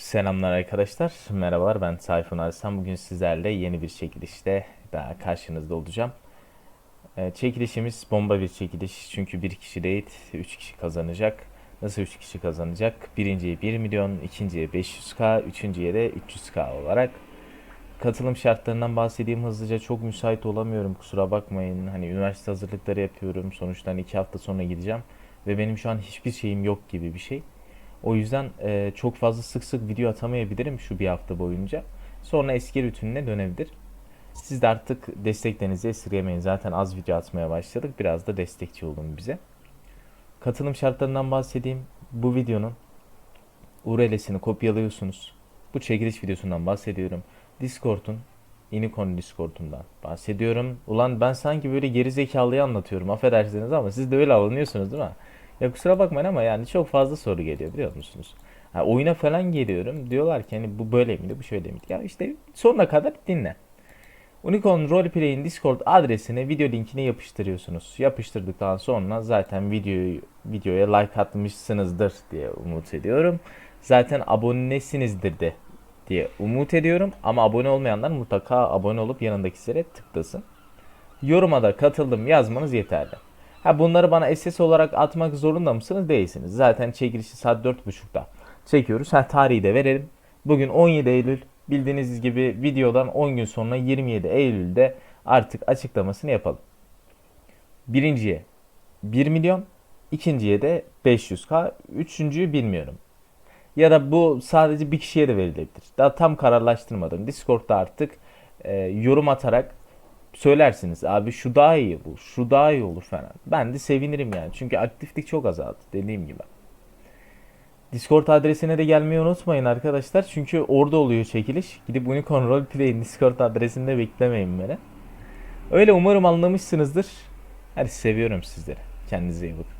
Selamlar arkadaşlar. Merhabalar ben Tayfun Arslan. Bugün sizlerle yeni bir çekilişte daha karşınızda olacağım. Ee, çekilişimiz bomba bir çekiliş. Çünkü bir kişi değil 3 kişi kazanacak. Nasıl 3 kişi kazanacak? Birinciye 1 milyon, ikinciye 500k, üçüncüye de 300k olarak. Katılım şartlarından bahsedeyim hızlıca. Çok müsait olamıyorum kusura bakmayın. Hani üniversite hazırlıkları yapıyorum. Sonuçta 2 hafta sonra gideceğim. Ve benim şu an hiçbir şeyim yok gibi bir şey. O yüzden e, çok fazla sık sık video atamayabilirim şu bir hafta boyunca. Sonra eski rutinine dönebilir. Siz de artık desteklerinizi esirgemeyin. Zaten az video atmaya başladık. Biraz da destekçi olun bize. Katılım şartlarından bahsedeyim. Bu videonun URL'sini kopyalıyorsunuz. Bu çekiliş videosundan bahsediyorum. Discord'un Unicorn Discord'undan bahsediyorum. Ulan ben sanki böyle geri zekalıyı anlatıyorum. Affedersiniz ama siz de öyle alınıyorsunuz değil mi? Ya kusura bakmayın ama yani çok fazla soru geliyor biliyor musunuz? Ha, oyuna falan geliyorum. Diyorlar ki hani bu böyle miydi, bu şöyle miydi? Ya işte sonuna kadar dinle. Unicorn Roleplay'in Discord adresine video linkini yapıştırıyorsunuz. Yapıştırdıktan sonra zaten videoyu videoya like atmışsınızdır diye umut ediyorum. Zaten abonesinizdir de diye umut ediyorum. Ama abone olmayanlar mutlaka abone olup yanındaki zile tıklasın. Yoruma da katıldım yazmanız yeterli. Ha bunları bana SS olarak atmak zorunda mısınız? Değilsiniz. Zaten çekilişi saat 4.30'da çekiyoruz. Ha tarihi de verelim. Bugün 17 Eylül. Bildiğiniz gibi videodan 10 gün sonra 27 Eylül'de artık açıklamasını yapalım. Birinciye 1 milyon, ikinciye de 500k, üçüncüyü bilmiyorum. Ya da bu sadece bir kişiye de verilebilir. Daha tam kararlaştırmadım. Discord'da artık e, yorum atarak söylersiniz. Abi şu daha iyi bu, şu daha iyi olur falan. Ben de sevinirim yani. Çünkü aktiflik çok azaldı dediğim gibi. Discord adresine de gelmeyi unutmayın arkadaşlar. Çünkü orada oluyor çekiliş. Gidip Unicorn Roleplay'in Discord adresinde beklemeyin beni. Öyle umarım anlamışsınızdır. Hadi seviyorum sizleri. Kendinize iyi bakın.